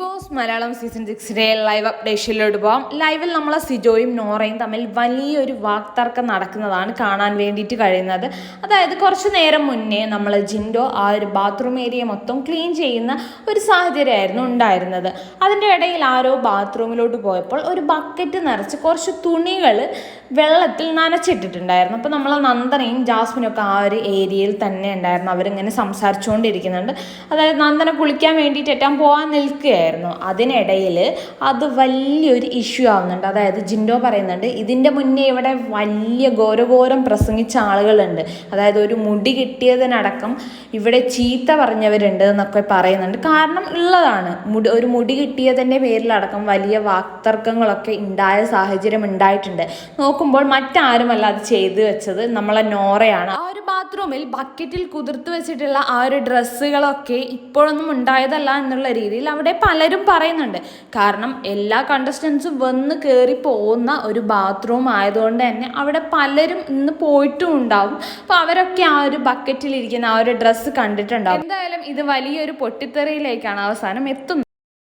Boss Malayalam season സിക്സിന്റെ live അപ്ഡേഷനിലോട്ട് പോകാം ലൈവിൽ നമ്മൾ സിജോയും നോറയും തമ്മിൽ വലിയൊരു വാക്തർക്കം നടക്കുന്നതാണ് കാണാൻ വേണ്ടിയിട്ട് കഴിയുന്നത്. അതായത് കുറച്ച് നേരം മുന്നേ നമ്മൾ ജിൻഡോ ആ ഒരു ബാത്റൂം ഏരിയ മൊത്തം ക്ലീൻ ചെയ്യുന്ന ഒരു സാഹചര്യമായിരുന്നു ഉണ്ടായിരുന്നത്. അതിന്റെ ഇടയിൽ ആരോ ബാത്റൂമിലോട്ട് പോയപ്പോൾ ഒരു ബക്കറ്റ് നിറച്ച് കുറച്ച് തുണികൾ വെള്ളത്തിൽ നനച്ചിട്ടിട്ടുണ്ടായിരുന്നു. അപ്പോൾ നമ്മൾ നന്ദനയും ജാസ്മിനും ഒക്കെ ആ ഒരു ഏരിയയിൽ തന്നെ ഉണ്ടായിരുന്നു. അവരിങ്ങനെ സംസാരിച്ചുകൊണ്ടിരിക്കുന്നുണ്ട്. അതായത് നന്ദന കുളിക്കാൻ വേണ്ടിയിട്ട് ഏറ്റവും പോകാൻ നിൽക്കുകയായിരുന്നു അതിനിടയിൽ അത് വലിയൊരു ഇഷ്യൂ ആവുന്നുണ്ട്. അതായത് ജിൻഡോ പറയുന്നുണ്ട് ഇതിന്റെ മുന്നേ ഇവിടെ വലിയ ഘോരഘോരം പ്രസംഗിച്ച ആളുകളുണ്ട്. അതായത് ഒരു മുടി കിട്ടിയതിനടക്കം ഇവിടെ ചീത്ത പറഞ്ഞവരുണ്ട് എന്നൊക്കെ പറയുന്നുണ്ട്. കാരണം ഉള്ളതാണ്. മുടി ഒരു മുടി കിട്ടിയതിന്റെ പേരിലടക്കം വലിയ വാക്തർക്കങ്ങളൊക്കെ ഉണ്ടായ സാഹചര്യം ഉണ്ടായിട്ടുണ്ട്. നോക്കുമ്പോൾ മറ്റാരുമല്ല അത് ചെയ്തു വെച്ചത്. നമ്മളെ നോറയാണ്. ആ ഒരു ബാത്റൂമിൽ ബക്കറ്റിൽ കുതിർത്ത് വെച്ചിട്ടുള്ള ആ ഒരു ഡ്രസ്സുകളൊക്കെ ഇപ്പോഴൊന്നും ഉണ്ടായതല്ല എന്നുള്ള രീതിയിൽ അവിടെ പലരും പറയുന്നുണ്ട്. കാരണം എല്ലാ കണ്ടസ്റ്റൻസും വന്ന് കയറി പോകുന്ന ഒരു ബാത്റൂം ആയതുകൊണ്ട് തന്നെ അവിടെ പലരും ഇന്ന് പോയിട്ടും ഉണ്ടാവും. അപ്പോൾ അവരൊക്കെ ആ ഒരു ബക്കറ്റിൽ ഇരിക്കുന്ന ആ ഒരു ഡ്രസ്സ് കണ്ടിട്ടുണ്ടാവും. എന്തായാലും ഇത് വലിയൊരു പൊട്ടിത്തെറിയിലേക്കാണ് അവസാനം എത്തുന്നത്.